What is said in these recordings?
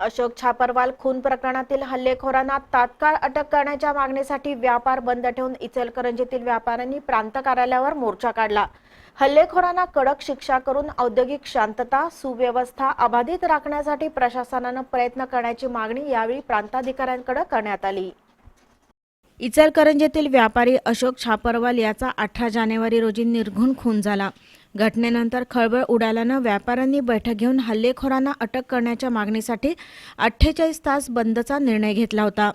अशोक छापरवाल खून प्रकरणातील हल्लेखोरांना तात्काळ अटक करण्याच्या मागणीसाठी व्यापार बंद ठेवून इचलकरंजीतील व्यापाऱ्यांनी प्रांत कार्यालयावर मोर्चा काढला. हल्लेखोरांना कडक शिक्षा करून औद्योगिक शांतता सुव्यवस्था अबाधित राखण्यासाठी प्रशासनानं प्रयत्न करण्याची मागणी यावेळी प्रांताधिकाऱ्यांकडे करण्यात आली. इचलकरंजीतील व्यापारी अशोक छापरवाल याचा अठरा जानेवारी रोजी निर्घुण खून झाला. घटनेनंतर खळबळ उडाल्यानं व्यापाऱ्यांनी बैठक घेऊन हल्लेखोरांना अटक करण्याच्या मागणीसाठी अठ्ठेचाळीस तास बंदचा निर्णय घेतला होता.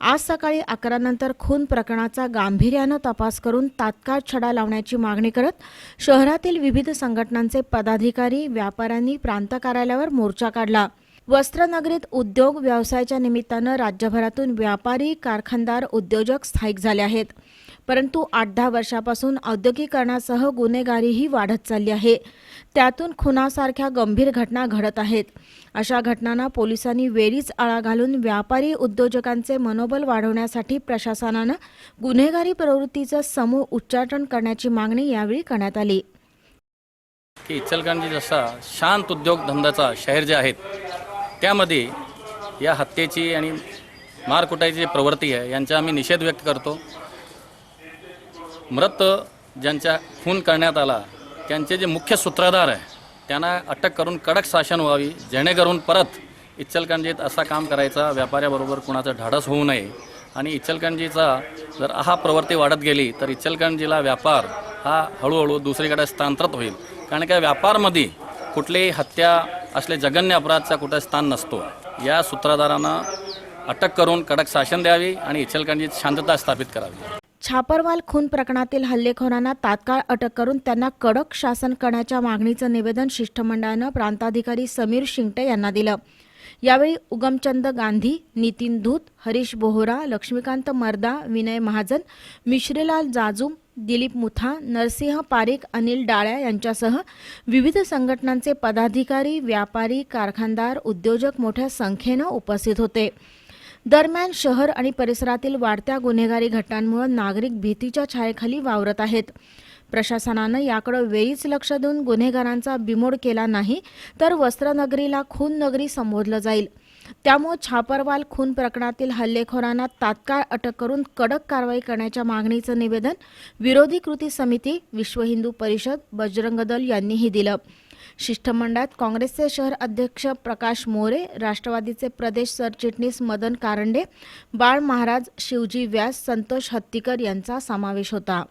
आज सकाळी अकरा नंतर खून प्रकरणाचा गांभीर्यानं तपास करून तात्काळ छडा लावण्याची मागणी करत शहरातील विविध संघटनांचे पदाधिकारी व्यापाऱ्यांनी प्रांत कार्यालयावर मोर्चा काढला. वस्त्रनगरीत उद्योग व्यवसायाच्या निमित्तानं राज्यभरातून व्यापारी कारखानदार उद्योजक स्थायिक झाले आहेत. परंतु आठ दहा वर्षापासून औद्योगिकरणासह गुन्हेगारीही वाढत चालली आहे. त्यातून खुनासारख्या गंभीर घटना घडत आहेत. अशा घटनांना पोलिसांनी वेळीच आळा घालून व्यापारी उद्योजकांचे मनोबल वाढवण्यासाठी प्रशासनानं गुन्हेगारी प्रवृत्तीचं समूळ उच्चाटन करण्याची मागणी यावेळी करण्यात आली. की इचलकरंजी जसा शांत उद्योगधंद्याचा शहर जे आहेत त्यामध्ये या हत्येची आणि मारकुटायची जी प्रवृत्ती आहे यांचा आम्ही निषेध व्यक्त करतो. मृत ज्यांच्या खून करण्यात आला त्यांचे जे मुख्य सूत्रधार आहे त्यांना अटक करून कडक शासन व्हावी जेणेकरून परत इचलकरंजीत असा काम करायचा व्यापाऱ्याबरोबर कुणाचं ढाडस होऊ नये. आणि इचलकरंजीचा जर हा प्रवृत्ती वाढत गेली तर इचलकरंजीला व्यापार हा हळूहळू दुसरीकडे स्थांतरत होईल. कारण का व्यापारमध्ये कुठलीही हत्या असले जघन्य अपराधचा कुठं स्थान नसतो. या सूत्रधारांना अटक करून कडक शासन द्यावी आणि इचलकरंजीत शांतता स्थापित करावी. छापरवाल खून प्रकरणातील हल्लेखोरांना तात्काळ अटक करून त्यांना कडक शासन करण्याच्या मागणीचं निवेदन शिष्टमंडळानं प्रांताधिकारी समीर शिंगटे यांना दिलं. यावेळी उगमचंद गांधी नितीन धूत हरीश बोहरा लक्ष्मीकांत मर्दा विनय महाजन मिश्रीलाल जाजूम दिलीप मुथा नरसिंह पारिक अनिल डाळ्या यांच्यासह विविध संघटनांचे पदाधिकारी व्यापारी कारखानदार उद्योजक मोठ्या संख्येनं उपस्थित होते. दरम्यान शहर आणि परिसरातील वाढत्या गुन्हेगारी घटनांमुळे नागरिक भीतीच्या छायेखाली वावरत आहेत. प्रशासनानं याकडे वेळीच लक्ष देऊन गुन्हेगारांचा बिमोड केला नाही तर वस्त्रनगरीला खून नगरी संबोधलं जाईल. त्यामुळे छापरवाल खून प्रकरणातील हल्लेखोरांना तात्काळ अटक करून कडक कारवाई करण्याच्या मागणीचं निवेदन विरोधी कृती समिती विश्व हिंदू परिषद बजरंग दल यांनीही दिलं. शिष्टमंडळात काँग्रेसचे शहर अध्यक्ष प्रकाश मोरे राष्ट्रवादीचे प्रदेश सरचिटणीस मदन कारंडे बाळ महाराज शिवजी व्यास संतोष हत्तीकर यांचा समावेश होता.